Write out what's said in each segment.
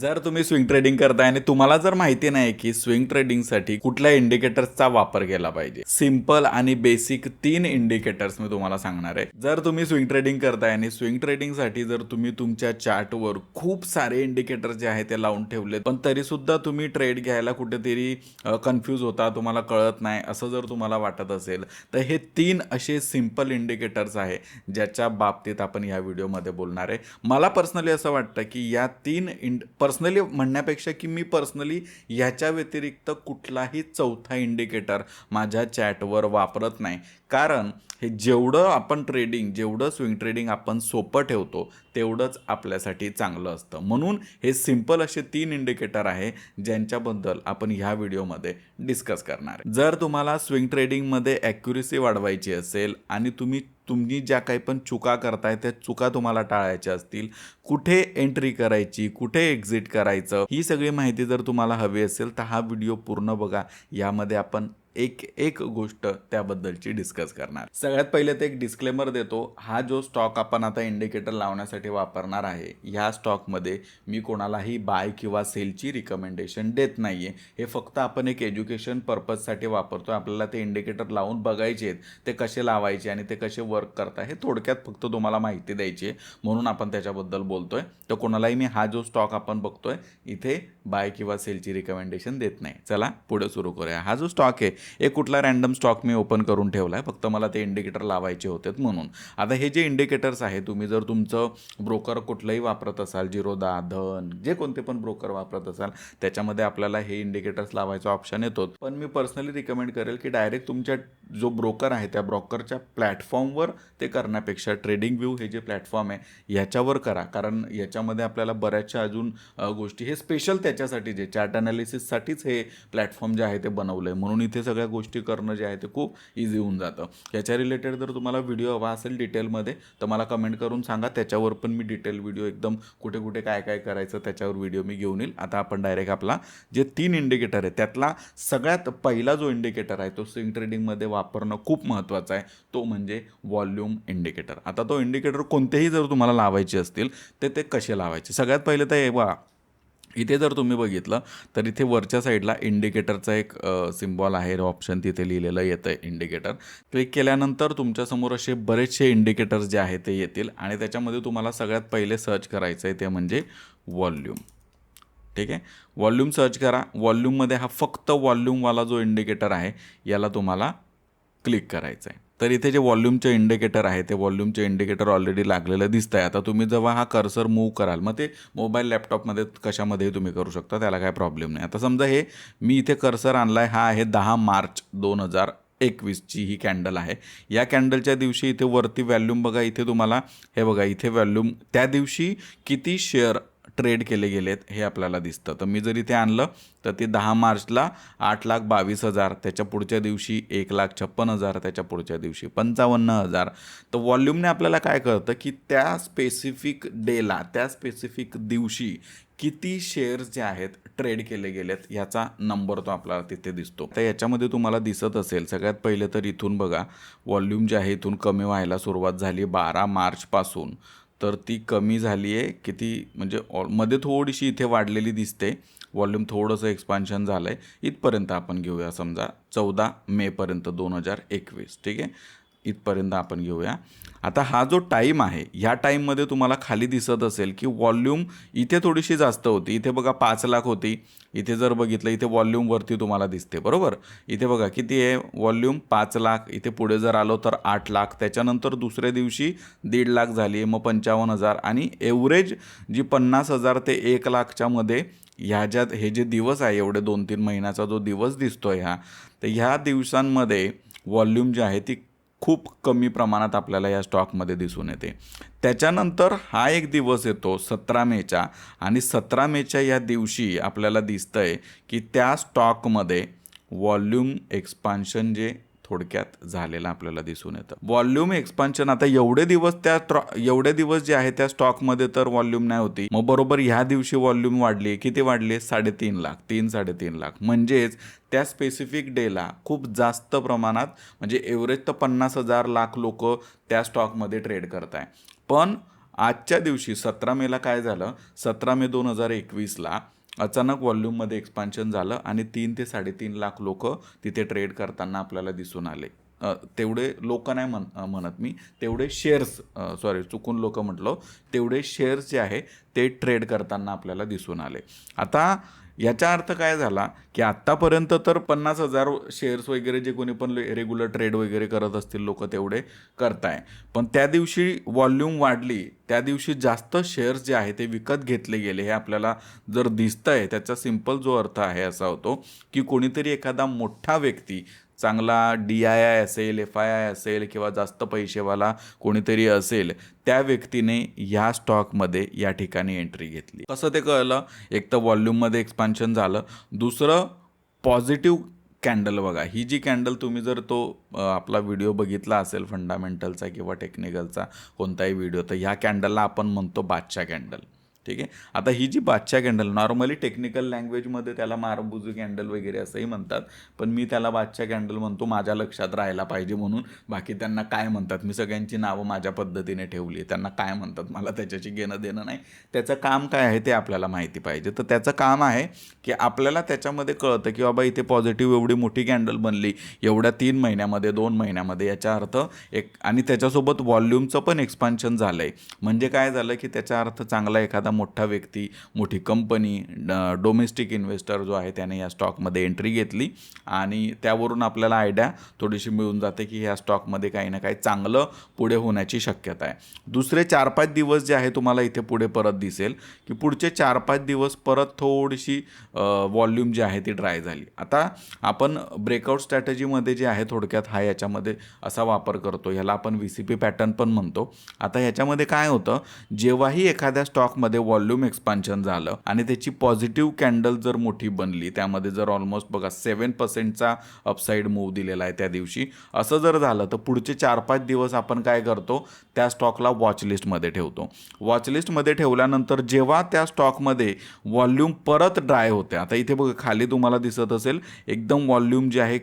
जर तुम्ही swing trading करताय आणि तुम्हाला जर माहिती नाही की स्विंग ट्रेडिंगसाठी कुठल्या इंडिकेटर्सचा वापर केला पाहिजे सिंपल आणि बेसिक तीन इंडिकेटर्स मी तुम्हाला सांगणार आहे. जर तुम्ही स्विंग ट्रेडिंग करताय आणि स्विंग ट्रेडिंगसाठी जर तुम्ही तुमच्या चार्टवर खूप सारे इंडिकेटर जे आहे ते लावून ठेवलेत पण तरी सुद्धा तुम्ही ट्रेड घ्यायला कुठेतरी कन्फ्यूज होता तुम्हाला कळत नाही असं जर तुम्हाला वाटत असेल तर हे तीन असे सिंपल इंडिकेटर्स आहे ज्याच्या बाबतीत आपण या व्हिडिओमध्ये बोलणार आहे. मला पर्सनली असं वाटतं की या तीन इंड पर्सनली म्हणण्यापेक्षा की मी पर्सनली याच्या व्यतिरिक्त कुठलाही चौथा इंडिकेटर माझ्या चॅटवर वापरत नाही. कारण हे जेवढं आपण ट्रेडिंग जेवढं स्विंग ट्रेडिंग आपण सोपं ठेवतो तेवढंच आपल्यासाठी चांगलं असतं. म्हणून हे सिंपल असे तीन इंडिकेटर आहे ज्यांच्याबद्दल आपण ह्या व्हिडिओमध्ये डिस्कस करणार आहे. जर तुम्हाला स्विंग ट्रेडिंगमध्ये ॲक्युरेसी वाढवायची असेल आणि तुम्ही तुम्ही ज्या काही पण चुका करताय त्या चुका तुम्हाला टाळायच्या असतील कुठे एंट्री करायची कुठे एक्झिट करायचं ही सगळी माहिती जर तुम्हाला हवी असेल तर हा व्हिडिओ पूर्ण बघा. यामध्ये आपण एक एक गोष्ट त्याबद्दलची डिस्कस करणार. सगळ्यात पहिले ते एक डिस्क्लेमर देतो हा जो स्टॉक आपण आता इंडिकेटर लावण्यासाठी वापरणार आहे ह्या स्टॉकमध्ये मी कोणालाही बाय किंवा सेलची रिकमेंडेशन देत नाही आहे हे फक्त आपण एक एज्युकेशन पर्पजसाठी वापरतो आपल्याला ते इंडिकेटर लावून बघायचे आहेत ते कसे लावायचे आणि ते कसे वर्क करता हे थोडक्यात फक्त तुम्हाला माहिती द्यायची आहे. म्हणून आपण त्याच्याबद्दल बोलतोय. तर कोणालाही मी हा जो स्टॉक आपण बघतोय इथे बाय किंवा सेलची रिकमेंडेशन देत नाही. चला पुढे सुरू करूया. हा जो स्टॉक आहे एक कुठला रॅन्डम स्टॉक मी ओपन करून ठेवला आहे फक्त मला ते इंडिकेटर लावायचे होते म्हणून. आता हे जे इंडिकेटर्स आहे तुम्ही जर तुमचं ब्रोकर कुठलंही वापरत असाल जिरोदा धन जे कोणते पण ब्रोकर वापरत असाल त्याच्यामध्ये आपल्याला हे इंडिकेटर्स लावायचा ऑप्शन येतो पण मी पर्सनली रिकमेंड करेल की डायरेक्ट तुमच्या जो ब्रोकर आहे त्या ब्रोकरच्या प्लॅटफॉर्मवर ते करण्यापेक्षा ट्रेडिंग व्यू हे जे प्लॅटफॉर्म आहे ह्याच्यावर करा. कारण याच्यामध्ये आपल्याला बऱ्याचशा अजून गोष्टी हे स्पेशल त्याच्यासाठी जे चार्ट अनालिसिससाठीच हे प्लॅटफॉर्म जे आहे ते बनवलं आहे म्हणून इथे सगळं सगळ्या गोष्टी करणं जे आहे ते खूप इझी होऊन जातं. याच्या रिलेटेड जर तुम्हाला व्हिडिओ हवा असेल डिटेलमध्ये तर मला कमेंट करून सांगा. त्याच्यावर पण मी डिटेल व्हिडिओ एकदम कुठे कुठे काय काय करायचं त्याच्यावर व्हिडिओ मी घेऊन येईल. आता आपण डायरेक्ट आपला जे तीन इंडिकेटर आहे त्यातला सगळ्यात पहिला जो इंडिकेटर आहे तो स्विंग ट्रेडिंगमध्ये वापरणं खूप महत्त्वाचा आहे. तो म्हणजे व्हॉल्यूम इंडिकेटर आता तो इंडिकेटर कोणतेही जर तुम्हाला लावायचे असतील तर ते कसे लावायचे? सगळ्यात पहिले तर हे बघा इथे जर तुम्ही बघितलं तर इथे वरच्या साईडला इंडिकेटरचा एक सिम्बॉल आहे. ऑप्शन तिथे लिहिलेलं येतं आहे इंडिकेटर. क्लिक केल्यानंतर तुमच्यासमोर असे बरेचसे इंडिकेटर्स जे आहेत ते येतील. आणि त्याच्यामध्ये तुम्हाला सगळ्यात पहिले सर्च करायचं आहे ते म्हणजे वॉल्यूम ठीक आहे? वॉल्यूम सर्च करा. वॉल्यूममध्ये हा फक्त वॉल्यूमवाला जो इंडिकेटर आहे याला तुम्हाला क्लिक करायचं आहे तर इथे जे वॉल्यूमचे इंडिकेटर आहे ते वॉल्यूमचे इंडिकेटर ऑलरेडी लागलेलं दिसतं आहे आता तुम्ही जेव्हा हा कर्सर मूव्ह कराल मग ते मोबाईल लॅपटॉपमध्ये कशामध्येही तुम्ही करू शकता त्याला काय प्रॉब्लेम नाही. आता समजा हे मी इथे कर्सर आणला आहे हा आहे दहा मार्च दोन हजार एकवीसची ही कॅन्डल आहे. या कॅन्डलच्या दिवशी इथे वरती व्हॅल्यूम बघा इथे तुम्हाला हे बघा इथे व्हॅल्यूम त्या दिवशी किती शेअर ट्रेड केले गेलेत हे आपल्याला दिसतं. तर मी जर इथे आणलं तर ते दहा मार्चला आठ लाख बावीस हजार त्याच्या पुढच्या दिवशी एक लाख छप्पन हजार त्याच्या पुढच्या दिवशी पंचावन्न हजार. तर वॉल्यूमने आपल्याला काय कळतं की त्या स्पेसिफिक डेला त्या स्पेसिफिक दिवशी किती शेअर्स जे आहेत ट्रेड केले गेलेत ह्याचा नंबर तो आपल्याला तिथे दिसतो. तर याच्यामध्ये तुम्हाला दिसत असेल सगळ्यात पहिले तर इथून बघा वॉल्यूम जे आहे इथून कमी व्हायला सुरुवात झाली बारा मार्चपासून. तर ती कमी झाली आहे. किती म्हणजे ऑलमध्ये थोडीशी इथे वाढलेली दिसते. वॉल्यूम थोडंसं एक्सपान्शन झालं आहे इथपर्यंत आपण घेऊया समजा चौदा मेपर्यंत दोन हजार एकवीस. ठीक आहे? इथपर्यंत आपण घेऊया. आता हा जो टाईम आहे ह्या टाईममध्ये तुम्हाला खाली दिसत असेल की वॉल्यूम इथे थोडीशी जास्त होती. इथे बघा पाच लाख होती. इथे जर बघितलं इथे वॉल्यूमवरती तुम्हाला दिसते. बरोबर? इथे बघा किती आहे? वॉल्यूम पाच लाख. इथे पुढे जर आलो तर आठ लाख. त्याच्यानंतर दुसऱ्या दिवशी दीड लाख झाली आहे. मग पंचावन्न हजार. आणि एव्हरेज जी पन्नास हजार ते एक लाखच्यामध्ये ह्या ज्यात हे जे दिवस आहे एवढे दोन तीन महिन्याचा जो दिवस दिसतो आहे ह्या तर ह्या दिवसांमध्ये वॉल्यूम जी आहे ती खूप कमी प्रमाणात आपल्याला या स्टॉकमध्ये दिसून येते. त्याच्यानंतर हा एक दिवस येतो सतरा मेचा आणि सतरा मेच्या या दिवशी आपल्याला दिसतंय की त्या स्टॉकमध्ये वॉल्यूम एक्सपान्शन जे थोडक्यात झालेला आपल्याला दिसून येतं. वॉल्यूम एक्सपान्शन आता एवढे दिवस त्या ट्रॉ एवढे दिवस जे आहे त्या स्टॉकमध्ये तर वॉल्यूम नाही होती. मग बरोबर ह्या दिवशी व्हॉल्युम वाढली किती वाढली साडेतीन लाख. तीन साडेतीन लाख. म्हणजेच त्या स्पेसिफिक डेला खूप जास्त प्रमाणात म्हणजे एव्हरेज तर पन्नास हजार लाख लोक त्या स्टॉकमध्ये ट्रेड करत आहे पण आजच्या दिवशी सतरा मेला काय झालं? सतरा मे दोन हजार एकवीसला अचानक व्हॉल्यूममध्ये एक्सपान्शन झालं आणि तीन ते साडेतीन लाख लोक तिथे ट्रेड करताना आपल्याला दिसून आले. तेवढे लोक नाही म्हण म्हणत मी तेवढे शेअर्स सॉरी चुकून लोक म्हटलं तेवढे शेअर्स जे आहे ते ट्रेड करताना आपल्याला दिसून आले. आता याचा अर्थ काय झाला की आत्तापर्यंत तर पन्नास हजार शेअर्स वगैरे जे कोणी पण रेग्युलर ट्रेड वगैरे करत असतील लोक तेवढे करताय. पण त्या दिवशी वॉल्यूम वाढली. त्या दिवशी जास्त शेअर्स जे आहे ते विकत घेतले गेले. हे आपल्याला जर दिसतंय त्याचा सिंपल जो अर्थ आहे असा होतो की कोणीतरी एखादा मोठा व्यक्ती चांगला डी आय आय असेल एफ आय आय असेल किंवा जास्त पैसेवाला कोणीतरी असेल त्या व्यक्तीने ह्या स्टॉकमध्ये या ठिकाणी एंट्री घेतली. कसं ते कळलं? एक तर वॉल्यूममध्ये एक्सपान्शन झालं. दुसरं पॉझिटिव्ह कॅन्डल बघा. ही जी कॅन्डल तुम्ही जर तो आपला व्हिडिओ बघितला असेल फंडामेंटलचा किंवा टेक्निकलचा कोणताही व्हिडिओ तर ह्या कॅन्डलला आपण म्हणतो बादशाह कॅन्डल ठीक आहे? आता ही जी बादशा कॅन्डल नॉर्मली टेक्निकल लँग्वेजमध्ये त्याला मारबुजू कॅन्डल वगैरे असंही म्हणतात पण मी त्याला बादशा कॅन्डल म्हणतो माझ्या लक्षात राहायला पाहिजे म्हणून. बाकी त्यांना काय म्हणतात? मी सगळ्यांची नावं माझ्या पद्धतीने ठेवली त्यांना काय म्हणतात? मला त्याच्याशी घेणं देणं नाही. त्याचं काम काय आहे ते आपल्याला माहिती पाहिजे. तर त्याचं काम आहे की आपल्याला त्याच्यामध्ये कळतं की बाबा इथे पॉझिटिव्ह एवढी मोठी कॅन्डल बनली. एवढ्या तीन महिन्यामध्ये दोन महिन्यामध्ये याचा अर्थ एक आणि त्याच्यासोबत व्हॉल्यूमचं पण एक्सपान्शन झालं आहे म्हणजे काय झालं की त्याचा अर्थ चांगला एखादा मोठा व्यक्ती मोठी कंपनी डोमेस्टिक इन्व्हेस्टर जो आहे त्याने या स्टॉकमध्ये एंट्री घेतली आणि त्यावरून आपल्याला आयडिया थोडीशी मिळून जाते की ह्या स्टॉकमध्ये काही ना काही चांगलं पुढे होण्याची शक्यता आहे. दुसरे चार पाच दिवस जे आहे तुम्हाला इथे पुढे परत दिसेल की पुढचे चार पाच दिवस परत थोडीशी वॉल्यूम जी आहे ती ड्राय झाली. आता आपण ब्रेकआउट स्ट्रॅटेजीमध्ये जे आहे थोडक्यात हा याच्यामध्ये असा वापर करतो. ह्याला आपण व्ही सी पी पॅटर्न पण म्हणतो. आता ह्याच्यामध्ये काय होतं? जेव्हाही एखाद्या स्टॉकमध्ये व्हॉल्यूम एक्सपान्शन झालं आणि त्याची पॉझिटिव्ह कॅन्डल जर मोठी बनली त्यामध्ये जर ऑलमोस्ट बघा सेवन पर्सेंटचा अपसाईड मूव दिलेला आहे त्या दिवशी. असं जर झालं तर पुढचे चार पाच दिवस आपण काय करतो? त्या स्टॉकला वॉचलिस्टमध्ये ठेवतो. वॉचलिस्टमध्ये ठेवल्यानंतर जेव्हा त्या स्टॉकमध्ये व्हॉल्यूम परत ड्राय होते आता इथे बघा खाली तुम्हाला दिसत असेल एकदम व्हॉल्यूम जे आहे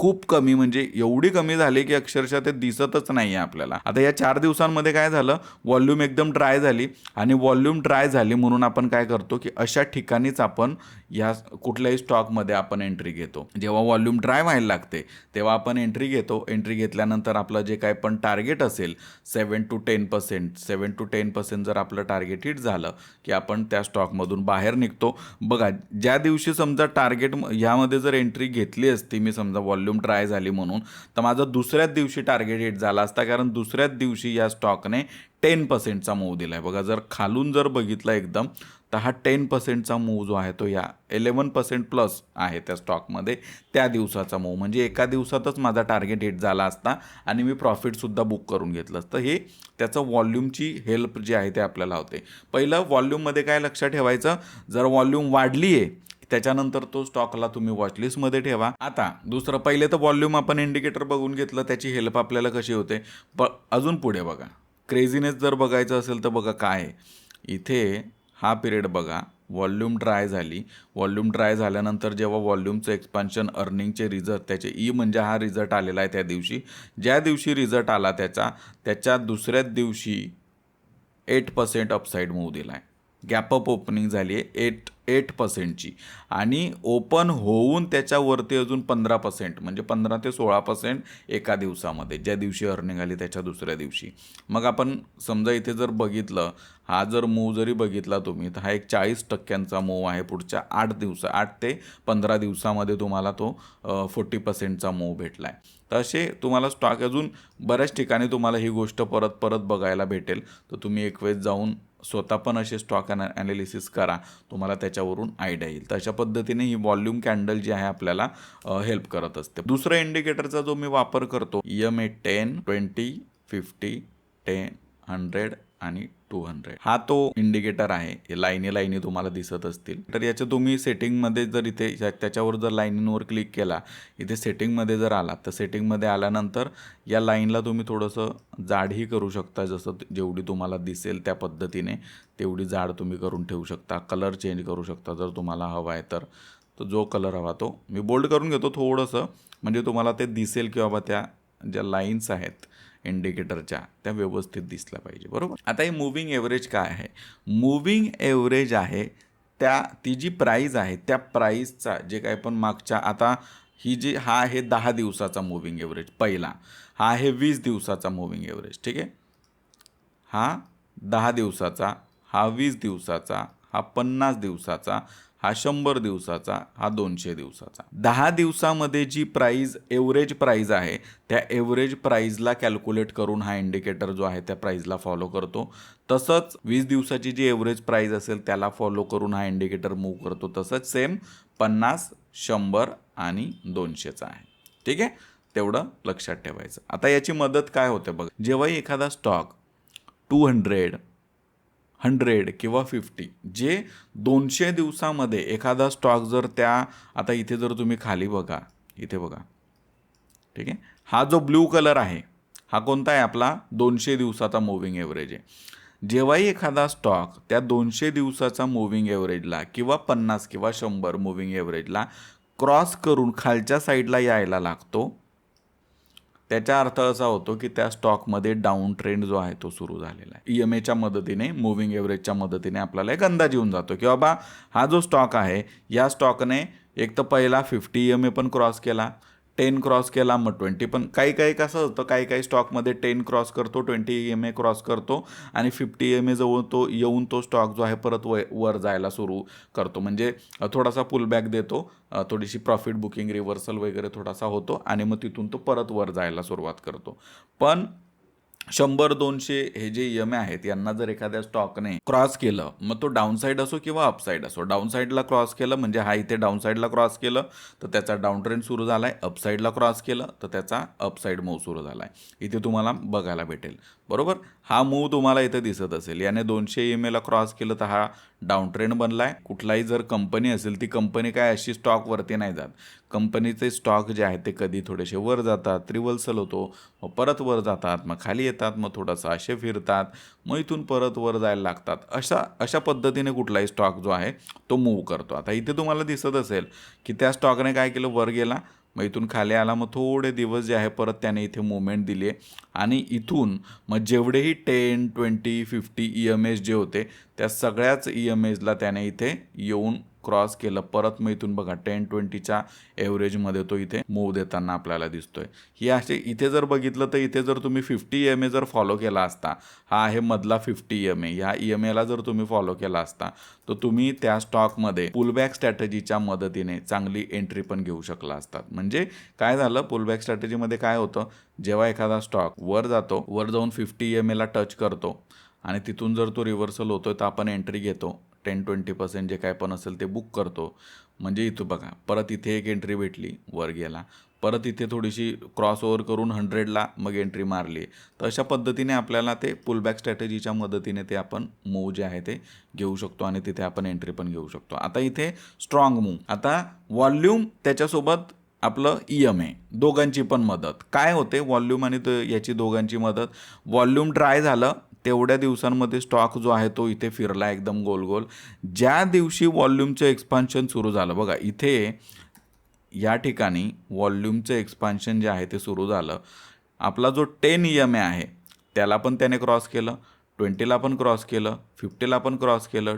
खूप कमी म्हणजे एवढी कमी झाली की अक्षरशः ते दिसतच नाही आहे आपल्याला. आता या चार दिवसांमध्ये काय झालं? व्हॉल्यूम एकदम ड्राय झाली आणि व्हॉल्यूम ड्राय झाली म्हणून आपण काय करतो की अशा ठिकाणीच आपण या कुठल्याही स्टॉकमध्ये आपण एंट्री घेतो. जेव्हा व्हॉल्यूम ड्राय व्हायला लागते तेव्हा आपण एंट्री घेतो. एंट्री घेतल्यानंतर आपलं जे काय पण टार्गेट असेल seven to ten percent seven to ten percent जर आपलं टार्गेट हिट झालं की आपण त्या स्टॉकमधून बाहेर निघतो. बघा ज्या दिवशी समजा टार्गेट ह्यामध्ये जर एंट्री घेतली असती मी समजा व्हॉल्यूम ड्राय झाली म्हणून तर माझं दुसऱ्याच दिवशी टार्गेट हिट झाला असता कारण दुसऱ्याच दिवशी या स्टॉकने टेन पर्सेंटचा मूव दिला आहे बघा जर खालून जर बघितलं एकदम तर हा टेन पर्सेंटचा मूव जो आहे तो या इलेवन पर्सेंट प्लस आहे त्या स्टॉकमध्ये त्या दिवसाचा मूव. म्हणजे एका दिवसातच माझा टार्गेट हिट झाला असता आणि मी प्रॉफिटसुद्धा बुक करून घेतलं असतं. हे त्याचं व्हॉल्यूमची हेल्प जी आहे ते आपल्याला होते. पहिलं व्हॉल्यूममध्ये काय लक्षात ठेवायचं? जर व्हॉल्यूम वाढली आहे त्याच्यानंतर तो स्टॉकला तुम्ही वॉचलिस्टमध्ये ठेवा. आता दुसरं पहिले तर व्हॉल्यूम आपण इंडिकेटर बघून घेतलं त्याची हेल्प आपल्याला कशी होते? प अजून पुढे बघा. क्रेझीनेस जर बघायचं असेल तर बघा काय इथे हा पिरियड बघा. व्हॉल्यूम ड्राय झाली. वॉल्यूम ड्राय झाल्यानंतर जेव्हा व्हॉल्यूमचं एक्सपान्शन अर्निंगचे रिझल्ट त्याचे ई म्हणजे हा रिझल्ट आलेला आहे त्या दिवशी. ज्या दिवशी रिझल्ट आला त्याचा त्याच्या दुसऱ्याच दिवशी एट पर्सेंट अपसाईड मूव दिला आहे गॅपअप ओपनिंग झाली आहे एट एट पर्सेंटची आणि ओपन होऊन त्याच्यावरती अजून पंधरा पर्सेंट म्हणजे पंधरा ते सोळा पर्सेंट एका दिवसामध्ये ज्या दिवशी अर्निंग आली त्याच्या दुसऱ्या दिवशी. मग आपण समजा इथे जर बघितलं हा जर मूव जरी बघितला तुम्ही तर हा एक चाळीस टक्क्यांचा मूव आहे पुढच्या आठ दिवसा आठ ते पंधरा दिवसामध्ये तुम्हाला तो फोर्टी पर्सेंटचा मूव भेटला आहे तर असे तुम्हाला स्टॉक अजून बऱ्याच ठिकाणी तुम्हाला ही गोष्ट परत परत बघायला भेटेल. तर तुम्ही एक वेळेस जाऊन स्वतः पण असे स्टॉक अना ॲनालिसिस करा. तुम्हाला त्याच्यावरून आयडिया येईल. तर अशा पद्धतीने ही व्हॉल्यूम कॅन्डल जी आहे आपल्याला हेल्प करत असते. दुसरा इंडिकेटरचा जो मी वापर करतो M A ten twenty fifty ten hundred आणि टू हंड्रेड हा तो इंडिकेटर आहे. लाईनी लाईनी तुम्हाला दिसत असतील. तर याच्या तुम्ही सेटिंगमध्ये जर इथे या- त्याच्यावर जर लाईनींवर क्लिक केला इथे सेटिंगमध्ये जर आला तर सेटिंगमध्ये आल्यानंतर या लाईनला तुम्ही थोडंसं जाडही करू शकता. जसं जेवढी तुम्हाला दिसेल त्या पद्धतीने तेवढी जाड तुम्ही करून ठेवू शकता. कलर चेंज करू शकता जर तुम्हाला हवा आहे तर. तो जो कलर हवा तो. मी बोल्ड करून घेतो थोडंसं. म्हणजे तुम्हाला ते दिसेल की बाबा त्या ज्या लाईन्स आहेत इंडिकेटरच्या त्या व्यवस्थित दिसल्या पाहिजे बरोबर? आता हे मूव्हिंग एव्हरेज काय आहे? मूव्हिंग एव्हरेज आहे त्या ती जी प्राईज आहे त्या प्राईजचा जे काय पण मागच्या आता ही जी हा आहे दहा दिवसाचा मूव्हिंग एव्हरेज पहिला. हा आहे वीस दिवसाचा मूव्हिंग एव्हरेज ठीक आहे? हा दहा दिवसाचा हा वीस दिवसाचा हा पन्नास दिवसाचा हा शंभर दिवसाचा हा दोनशे दिवसाचा. दहा दिवसामध्ये जी प्राईज एव्हरेज प्राईज आहे त्या एव्हरेज प्राईजला कॅल्क्युलेट करून हा इंडिकेटर जो आहे त्या प्राईजला फॉलो करतो. तसंच वीस दिवसाची जी एव्हरेज प्राईज असेल त्याला फॉलो करून हा इंडिकेटर मूव्ह करतो. तसंच सेम पन्नास शंभर आणि दोनशेचा आहे. ठीक आहे? तेवढं लक्षात ठेवायचं. आता याची मदत काय होते बघ. जेव्हाही एखादा स्टॉक टू हंड्रेड हंड्रेड किंवा फिफ्टी जे दोनशे दिवसामध्ये एखादा स्टॉक जर त्या आता इथे जर तुम्ही खाली बघा इथे बघा. ठीक आहे? हा जो ब्ल्यू कलर आहे हा कोणता आहे आपला? दोनशे दिवसाचा मूव्हिंग एव्हरेज आहे. जेव्हाही एखादा स्टॉक त्या दोनशे दिवसाचा मूव्हिंग एव्हरेजला किंवा पन्नास किंवा शंभर मूव्हिंग एव्हरेजला क्रॉस करून खालच्या साईडला यायला लागतो त्याचा अर्थ असा होतो की त्या स्टॉकमध्ये डाऊन ट्रेंड जो आहे तो सुरू झालेला आहे. ई एम एच्या मदतीने मुव्हिंग एव्हरेजच्या मदतीने आपल्याला एक अंदाज येऊन जातो की बाबा हा जो स्टॉक आहे या स्टॉकने एक तर पहिला फिफ्टी ई एम ए पण क्रॉस केला टेन क्रॉस केला मग ट्वेंटी पण काही काही कसं होतं काही काही स्टॉकमध्ये टेन क्रॉस करतो ट्वेंटी एम ए क्रॉस करतो आणि फिफ्टी एम ए जवळ तो येऊन तो स्टॉक जो आहे परत व वर जायला सुरू करतो. म्हणजे थोडासा पुलबॅक देतो थोडीशी प्रॉफिट बुकिंग रिव्हर्सल वगैरे थोडासा होतो आणि मग तिथून तो परत वर जायला सुरुवात करतो. पण शंभर दोनशे हे जे ई एम आहेत यांना जर एखाद्या स्टॉकने क्रॉस केलं मग तो डाऊनसाईड असो किंवा अपसाईड असो. डाऊनसाईडला क्रॉस केलं म्हणजे हा इथे डाऊनसाईडला क्रॉस केलं तर त्याचा डाऊन ट्रेंड सुरू झाला आहे अपसाईडला क्रॉस केलं तर त्याचा अपसाईड मूव सुरू झाला आहे इथे तुम्हाला बघायला भेटेल. बरोबर? हा मूव तुम्हाला इथं दिसत असेल. याने दोनशे एम एला क्रॉस केलं तर हा डाऊन ट्रेंड बनला आहे कुठलाही जर कंपनी असेल ती कंपनी काय अशी स्टॉकवरती नाही जात. कंपनीचे स्टॉक जे आहेत ते कधी थोडेसे वर जातात रिव्हर्सल होतो मग परत वर जातात मग खाली येतात मग थोडंसं असे फिरतात मग इथून परत वर जायला लागतात. अशा अशा पद्धतीने कुठलाही स्टॉक जो आहे तो मूव करतो. आता इथे तुम्हाला दिसत असेल की त्या स्टॉकने काय केलं? वर गेला. मग इथून खाली आला मग थोडे दिवस जे आहे परत त्याने इथे मुवमेंट दिली आहे. आणि इथून मग जेवढेही ten twenty fifty E M S जे होते त्या सगळ्याच ई एम एसला त्याने इथे येऊन क्रॉस केलं परत मग इथून बघा टेन ट्वेंटीच्या एव्हरेजमध्ये तो इथे मूव देताना आपल्याला दिसतोय. ही असे इथे जर बघितलं तर इथे जर तुम्ही फिफ्टी एम ए जर फॉलो केला असता हा आहे मधला फिफ्टी एम ए ह्या ई एम एला जर तुम्ही फॉलो केला असता तर तुम्ही त्या स्टॉकमध्ये पुलबॅक स्ट्रॅटजीच्या मदतीने चांगली एंट्री पण घेऊ शकला असतात. म्हणजे काय झालं? पुलबॅक स्ट्रॅटजीमध्ये काय होतं? जेव्हा एखादा स्टॉक वर जातो वर जाऊन फिफ्टी एम एला टच करतो आणि तिथून जर तो रिव्हर्सल होतोय तर आपण एंट्री घेतो. टेन ट्वेंटी पर्सेंट जे काय पण असेल ते बुक करतो. म्हणजे इथं बघा परत इथे एक एंट्री भेटली वर गेला. परत इथे थोडीशी क्रॉस ओव्हर करून हंड्रेडला मग एंट्री मारली. तर अशा पद्धतीने आपल्याला ते पुलबॅक स्ट्रॅटेजीच्या मदतीने ते आपण मूव जे आहे ते घेऊ शकतो आणि तिथे आपण एंट्री पण घेऊ शकतो. आता इथे स्ट्रॉंग मूव आता वॉल्यूम त्याच्यासोबत आपलं ई एम ए दोघांची पण मदत. काय होते? वॉल्यूम आणि याची दोघांची मदत. वॉल्यूम ड्राय झालं तेवढ्या दिवसांमध्ये स्टॉक जो आहे तो इथे फिरला एकदम गोल गोल ज्या दिवशी वॉल्यूमचं एक्सपान्शन सुरू झालं बघा इथे या ठिकाणी वॉल्यूमचं एक्सपान्शन जे आहे ते सुरू झालं. आपला जो टेन ई एम ए आहे त्याला पण त्याने क्रॉस केलं ट्वेंटीला पण क्रॉस केलं फिफ्टीला पण क्रॉस केलं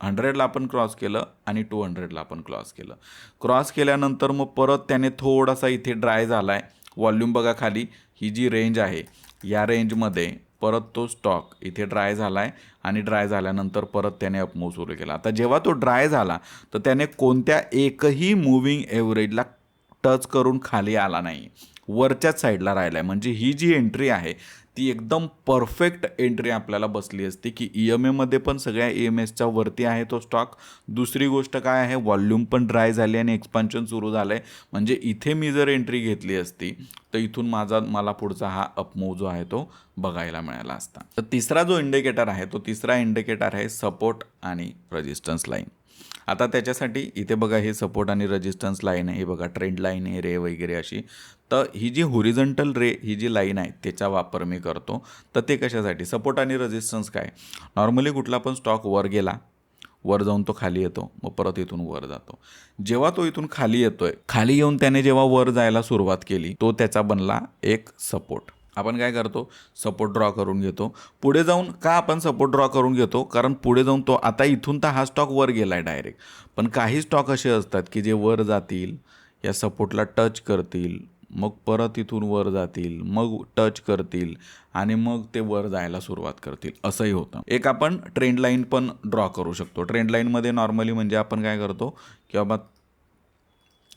हंड्रेडला पण क्रॉस केलं आणि टू हंड्रेडला पण क्रॉस केलं. क्रॉस केल्यानंतर मग परत त्याने थोडासा इथे ड्राय झाला आहे वॉल्यूम बघा खाली ही जी रेंज आहे या रेंजमध्ये परत तो स्टॉक इथे ड्राय झाला आहे आणि ड्राय झाल्यानंतर परत त्याने अपमूव सुरू केला. आता जेव्हा तो ड्राय झाला तर त्याने कोणत्या एकही मुव्हिंग एव्हरेजला टच करून खाली आला नाही. वरच्याच साईडला राहिला आहे म्हणजे ही जी एंट्री आहे ती एकदम परफेक्ट एंट्री आपल्याला बसली असती की ई एम एमध्ये पण सगळ्या ई एम एसच्या वरती आहे तो स्टॉक दुसरी गोष्ट काय आहे वॉल्यूम पण ड्राय झाली आणि एक्सपान्शन सुरू झालं आहे म्हणजे इथे मी जर एंट्री घेतली असती तर इथून माझा मला पुढचा हा अपमूव जो आहे तो बघायला मिळाला असता. तर तिसरा जो इंडिकेटर आहे तो तिसरा इंडिकेटर आहे सपोर्ट आणि रेजिस्टन्स लाईन आता त्याच्यासाठी इथे बघा हे सपोर्ट आणि रेजिस्टन्स लाईन आहे. हे बघा ट्रेंड लाईन आहे रे वगैरे अशी. तर ही जी होरिझंटल रे ही जी लाईन आहे त्याचा वापर मी करतो. तर ते कशासाठी? सपोर्ट आणि रेजिस्टन्स काय? नॉर्मली कुठला पण स्टॉक वर गेला वर जाऊन तो खाली येतो. मग परत इथून वर जातो. जेव्हा तो इथून खाली येतोय खाली येऊन त्याने जेव्हा वर जायला सुरुवात केली तो त्याचा बनला एक सपोर्ट आपण काय करतो? सपोर्ट ड्रॉ करून घेतो. पुढे जाऊन का आपण सपोर्ट ड्रॉ करून घेतो? कारण पुढे जाऊन तो आता इथून तर हा स्टॉक वर गेला आहे डायरेक्ट पण काही स्टॉक असे असतात की जे वर जातील या सपोर्टला टच करतील मग परत इथून वर जातील मग टच करतील आणि मग ते वर जायला सुरुवात करतील. असंही होतं. एक आपण ट्रेंड लाईन पण ड्रॉ करू शकतो. ट्रेंड लाईनमध्ये नॉर्मली म्हणजे आपण काय करतो की बाबा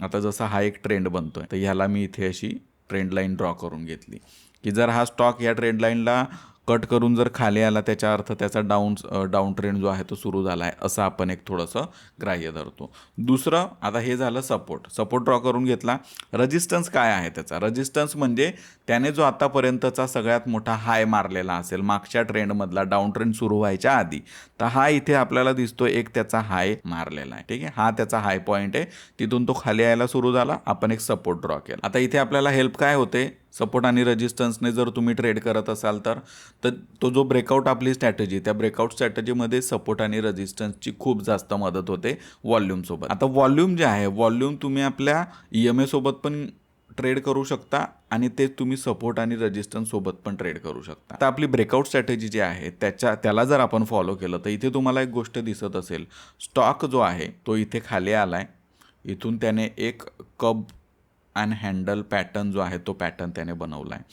आता जसा हा एक ट्रेंड बनतो आहे तर ह्याला मी इथे अशी ट्रेंड लाईन ड्रॉ करून घेतली. की जर हा स्टॉक या ट्रेंड लाईनला कट करून जर खाली आला त्याच्या अर्थ त्याचा डाऊन डाऊन ट्रेंड जो आहे तो सुरू झाला आहे असं आपण एक थोडंसं ग्राह्य धरतो. दुसरं आता हे झालं सपोर्ट सपोर्ट ड्रॉ करून घेतला. रजिस्टन्स काय आहे त्याचा? रजिस्टन्स म्हणजे त्याने जो आतापर्यंतचा सगळ्यात मोठा हाय मारलेला असेल मागच्या ट्रेंडमधला डाऊन ट्रेंड सुरू व्हायच्या आधी तर हा इथे आपल्याला दिसतो एक त्याचा हाय मारलेला आहे. ठीक आहे? हा त्याचा हाय पॉईंट आहे. तिथून तो खाली यायला सुरू झाला. आपण एक सपोर्ट ड्रॉ केला. आता इथे आपल्याला हेल्प काय होते? सपोर्ट आणि रेजिस्टन्सने जर तुम्ही ट्रेड करत असाल तर तर तो जो ब्रेकआउट आपली स्ट्रॅटेजी त्या ब्रेकआउट स्ट्रॅटेजीमध्ये सपोर्ट आणि रेजिस्टन्सची खूप जास्त मदत होते वॉल्यूमसोबत आता वॉल्यूम जे आहे वॉल्यूम तुम्ही आपल्या ई एम एसोबत पण ट्रेड करू शकता आणि ते तुम्ही सपोर्ट आणि रेजिस्टन्स सोबत पण ट्रेड करू शकता. आता आपली ब्रेकआउट स्ट्रॅटेजी जी आहे त्याच्या त्याला जर आपण फॉलो केलं तर इथे तुम्हाला एक गोष्ट दिसत असेल. स्टॉक जो आहे तो इथे खाली आला आहे इथून त्याने एक कब अँड हँडल पॅटर्न जो आहे तो पॅटर्न त्याने बनवला आहे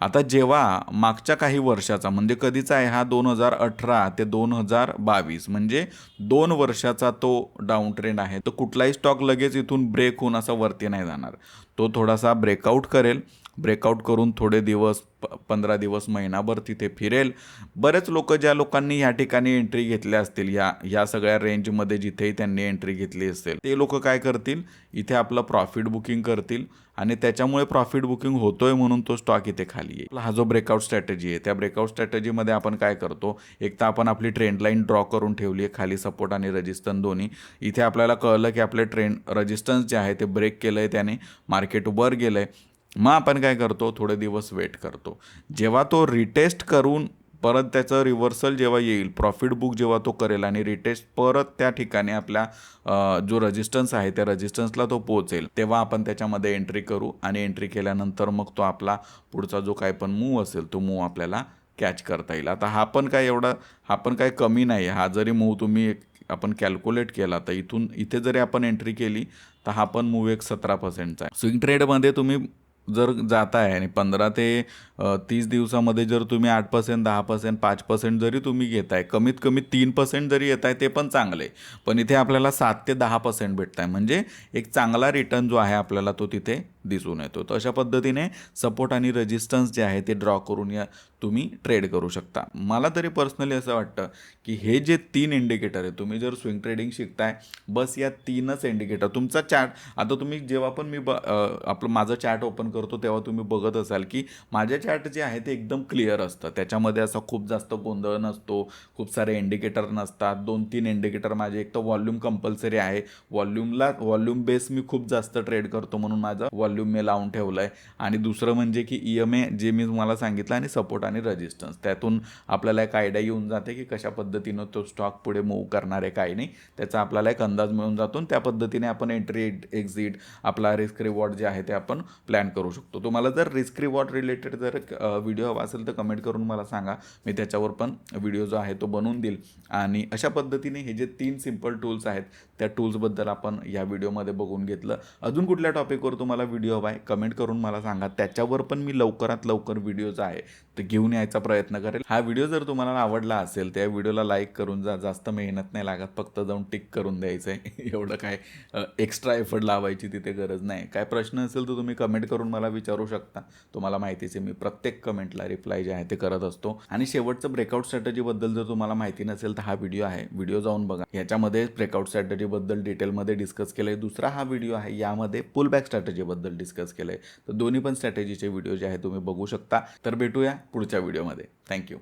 आता जेव्हा मागच्या काही वर्षाचा म्हणजे कधीचा आहे हा दोन हजार अठरा ते दोन हजार बावीस म्हणजे दोन वर्षाचा तो डाऊन ट्रेंड आहे तर कुठलाही स्टॉक लगेच इथून ब्रेक होऊन असा वरती नाही जाणार. तो थोडासा ब्रेकआउट करेल. ब्रेकआउट करून थोडे दिवस प पंधरा दिवस महिनाभर तिथे फिरेल. बरेच लोक ज्या लोकांनी ह्या ठिकाणी एंट्री घेतल्या असतील या ह्या सगळ्या रेंजमध्ये जिथेही त्यांनी एंट्री घेतली असेल ते लोक काय करतील? इथे आपलं प्रॉफिट बुकिंग करतील आणि त्याच्यामुळे प्रॉफिट बुकिंग होतोय म्हणून तो स्टॉक इथे खाली येईल. हा जो ब्रेकआउट स्ट्रॅटेजी आहे त्या ब्रेकआउट स्ट्रॅटेजीमध्ये आपण काय करतो? एक तर आपण आपली ट्रेंड लाईन ड्रॉ करून ठेवली आहे खाली सपोर्ट आणि रजिस्टन्स दोन्ही. इथे आपल्याला कळलं की आपले ट्रेंड रजिस्टन्स जे आहे ते ब्रेक केलं आहे त्याने मार्केट वर गेलं आहे मग आपण काय करतो? थोडे दिवस वेट करतो. जेव्हा तो रिटेस्ट करून परत त्याचं रिव्हर्सल जेव्हा येईल प्रॉफिट बुक जेव्हा तो करेल आणि रिटेस्ट परत त्या ठिकाणी आपल्या जो रजिस्टन्स आहे त्या रजिस्टन्सला तो पोहोचेल तेव्हा आपण त्याच्यामध्ये एंट्री करू आणि एंट्री केल्यानंतर मग तो आपला पुढचा जो काय पण मूव असेल तो मूव आपल्याला कॅच करता येईल. आता हा पण काय एवढा हा पण काय कमी नाही. हा जरी मूव तुम्ही एक आपण कॅल्क्युलेट केला तर इथून इथे जरी आपण एंट्री केली तर हा पण मूव एक सतरा पर्सेंटचा आहे. स्विंग ट्रेडमध्ये तुम्ही जर जात आहे आणि पंधरा ते तीस दिवसामध्ये जर तुम्ही आठ पर्सेंट दहा पर्सेंट पाच पर्सेंट जरी तुम्ही घेत आहे कमीत कमी तीन पर्सेंट जरी येत आहे ते पण चांगले. पण इथे आपल्याला सात ते दहा पर्सेंट भेटत आहे म्हणजे एक चांगला रिटर्न जो आहे आपल्याला तो तिथे दिसून येतो. तर अशा पद्धतीने सपोर्ट आणि रेजिस्टन्स जे आहे ते ड्रॉ करून या तुम्ही ट्रेड करू शकता. मला तरी पर्सनली असं वाटतं की हे जे तीन इंडिकेटर आहे तुम्ही जर स्विंग ट्रेडिंग शिकताय बस या तीनच इंडिकेटर. तुमचा चार्ट आता तुम्ही जेव्हा पण मी ब आपलं माझं चार्ट ओपन करतो तेव्हा तुम्ही बघत असाल की माझ्या चार्ट जे आहे ते एकदम क्लिअर असतं. त्याच्यामध्ये असा खूप जास्त गोंधळ नसतो खूप सारे इंडिकेटर नसतात. दोन तीन इंडिकेटर माझे एक तर वॉल्यूम कंपल्सरी आहे. वॉल्यूमला वॉल्यूम बेस मी खूप जास्त ट्रेड करतो म्हणून माझं वॉल्यूम मी लावून ठेवलं आहे आणि दुसरं म्हणजे की ई एम ए जे मी तुम्हाला सांगितलं आणि सपोर्ट आणि रजिस्टन्स त्यातून आपल्याला एक आयडिया येऊन जाते की कशा पद्धतीनं तो स्टॉक पुढे मूव्ह करणार आहे काही नाही. त्याचा आपल्याला एक अंदाज मिळून जातो आणि त्या पद्धतीने आपण एंट्री एक्झिट आपला रिस्क रिवॉर्ड जे आहे ते आपण प्लॅन करू शकतो. तुम्हाला जर रिस्क रिवॉर्ड रिलेटेड जर व्हिडिओ हवा असेल तर कमेंट करून मला सांगा. मी त्याच्यावर पण व्हिडिओ जो आहे तो बनवून देईल. आणि अशा पद्धतीने हे जे तीन सिंपल टूल्स आहेत त्या टूल्सबद्दल आपण या व्हिडिओमध्ये बघून घेतलं. अजून कुठल्या टॉपिकवर तुम्हाला व्हिडिओ हवा आहे कमेंट करून मला सांगा. त्याच्यावर पण मी लवकरात लवकर व्हिडिओ जो आहे. ते घेऊन यायचा प्रयत्न करेल. हा व्हिडिओ जर तुम्हाला आवडला असेल त्या व्हिडिओला लाईक करून जा. जास्त मेहनत नाही लागत फक्त जाऊन टिक करून द्यायचं आहे एवढं काय एक्स्ट्रा एफर्ट लावायची तिथे गरज नाही. काय प्रश्न असेल तर तुम्ही कमेंट करून मला विचारू शकता. तुम्हाला माहितीच आहे मी प्रत्येक कमेंटला रिप्लाय जे आहे ते करत असतो. आणि शेवटचं ब्रेकआउट स्ट्रॅटजीबद्दल जर तुम्हाला माहिती नसेल तर हा व्हिडिओ आहे. व्हिडिओ जाऊन बघा. याच्यामध्ये ब्रेकआउट स्ट्रॅटजीबद्दल डिटेलमध्ये डिस्कस केलं आहे दुसरा हा व्हिडिओ आहे यामध्ये पुल बॅक स्ट्रॅटजीबद्दल डिस्कस केलं आहे तर दोन्ही पण स्ट्रॅटेजीचे व्हिडिओ जे आहे तुम्ही बघू शकता. तर भेटूया. पुढच्या व्हिडिओमध्ये. थँक्यू